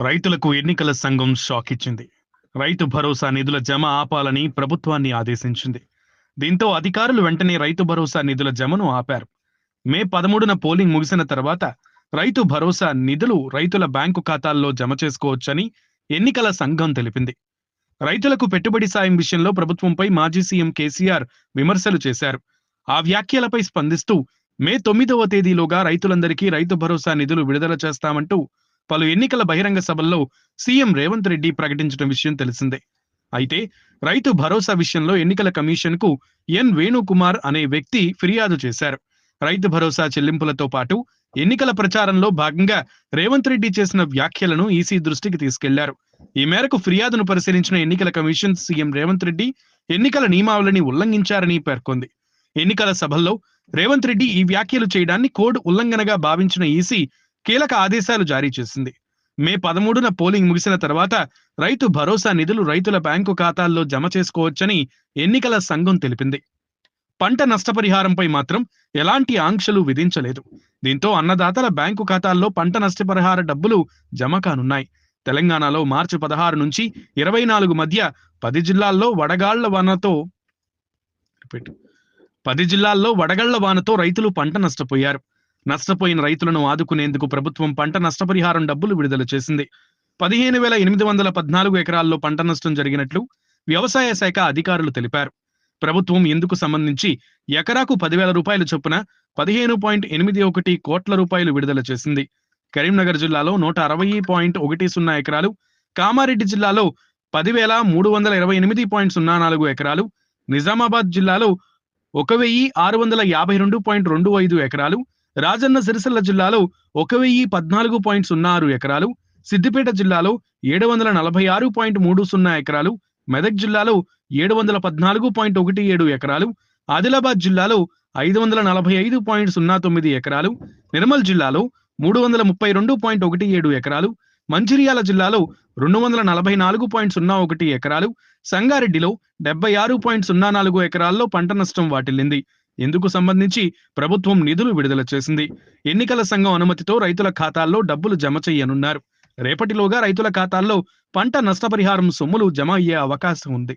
రైతులకు ఎన్నికల సంఘం షాక్ ఇచ్చింది. రైతు భరోసా నిధుల జమ ఆపాలని ప్రభుత్వాన్ని ఆదేశించింది. దీంతో అధికారులు వెంటనే రైతు భరోసా నిధుల జమను ఆపారు. మే పదమూడున పోలింగ్ ముగిసిన తర్వాత రైతు భరోసా నిధులు రైతుల బ్యాంకు ఖాతాల్లో జమ చేసుకోవచ్చని ఎన్నికల సంఘం తెలిపింది. రైతులకు పెట్టుబడి సాయం విషయంలో ప్రభుత్వంపై మాజీ సీఎం కేసీఆర్ విమర్శలు చేశారు. ఆ వ్యాఖ్యలపై స్పందిస్తూ మే తొమ్మిదవ తేదీలోగా రైతులందరికీ రైతు భరోసా నిధులు విడుదల చేస్తామంటూ పలు ఎన్నికల బహిరంగ సభల్లో సీఎం రేవంత్ రెడ్డి ప్రకటించడం విషయం తెలిసిందే. అయితే రైతు భరోసా విషయంలో ఎన్నికల కమిషన్కు ఎన్ వేణుకుమార్ అనే వ్యక్తి ఫిర్యాదు చేశారు. రైతు భరోసా చెల్లింపులతో పాటు ఎన్నికల ప్రచారంలో భాగంగా రేవంత్ రెడ్డి చేసిన వ్యాఖ్యలను ఈసీ దృష్టికి తీసుకెళ్ళారు. ఈ మేరకు ఫిర్యాదును పరిశీలించిన ఎన్నికల కమిషన్ సీఎం రేవంత్ రెడ్డి ఎన్నికల నియమావళిని ఉల్లంఘించారని పేర్కొంది. ఎన్నికల సభల్లో రేవంత్ రెడ్డి ఈ వ్యాఖ్యలు చేయడాన్ని కోడ్ ఉల్లంఘనగా భావించిన ఈసీ కీలక ఆదేశాలు జారీ చేసింది. మే పదమూడున పోలింగ్ ముగిసిన తర్వాత రైతు భరోసా నిధులు రైతుల బ్యాంకు ఖాతాల్లో జమ చేసుకోవచ్చని ఎన్నికల సంఘం తెలిపింది. పంట నష్టపరిహారంపై మాత్రం ఎలాంటి ఆంక్షలు విధించలేదు. దీంతో అన్నదాతల బ్యాంకు ఖాతాల్లో పంట నష్టపరిహార డబ్బులు జమ కానున్నాయి. తెలంగాణలో మార్చి పదహారు నుంచి ఇరవై నాలుగు మధ్య పది జిల్లాల్లో వడగాళ్ళ వానతో పది జిల్లాల్లో వడగళ్ళ వానతో రైతులు పంట నష్టపోయారు. నష్టపోయిన రైతులను ఆదుకునేందుకు ప్రభుత్వం పంట నష్టపరిహారం డబ్బులు విడుదల చేసింది. పదిహేను వేల ఎనిమిది వందల పద్నాలుగు ఎకరాల్లో పంట నష్టం జరిగినట్లు వ్యవసాయ శాఖ అధికారులు తెలిపారు. ప్రభుత్వం ఇందుకు సంబంధించి ఎకరాకు పదివేల రూపాయల చొప్పున పదిహేను పాయింట్ ఎనిమిది ఒకటి కోట్ల రూపాయలు విడుదల చేసింది. కరీంనగర్ జిల్లాలో నూట అరవై పాయింట్ ఒకటి సున్నా ఎకరాలు కామారెడ్డి జిల్లాలో పదివేల మూడు వందల ఇరవై ఎనిమిది పాయింట్ సున్నా నాలుగు ఎకరాలు నిజామాబాద్ జిల్లాలో ఒక వెయ్యి ఆరు వందల యాభై రెండు పాయింట్ రెండు ఐదు ఎకరాలు రాజన్న సిరిసిల్ల జిల్లాలో ఒక వెయ్యి పద్నాలుగు పాయింట్ సున్నా ఆరు ఎకరాలు సిద్దిపేట జిల్లాలో ఏడు వందల నలభై ఆరు పాయింట్ మూడు సున్నా ఎకరాలు మెదక్ జిల్లాలో ఏడు వందల పద్నాలుగు పాయింట్ ఒకటి ఏడు ఎకరాలు ఆదిలాబాద్ జిల్లాలో ఐదు వందల నలభై ఐదు పాయింట్ సున్నా తొమ్మిది ఎకరాలు నిర్మల్ జిల్లాలో మూడు వందల ముప్పై రెండు పాయింట్ ఒకటి ఏడు ఎకరాలు మంచిర్యాల జిల్లాలో రెండు వందల నలభై నాలుగు పాయింట్ సున్నా ఒకటి ఎకరాలు సంగారెడ్డిలో డెబ్బై ఆరు పాయింట్ సున్నా నాలుగు ఎకరాల్లో పంట నష్టం వాటిల్లింది. ఇందుకు సంబంధించి ప్రభుత్వం నిధులు విడుదల చేసింది? ఎన్నికల సంఘం అనుమతితో రైతుల ఖాతాల్లో డబ్బులు జమ చేయనున్నారు. రేపటిలోగా రైతుల ఖాతాల్లో పంట నష్టపరిహారం సొమ్ములు జమ అయ్యే అవకాశం ఉంది.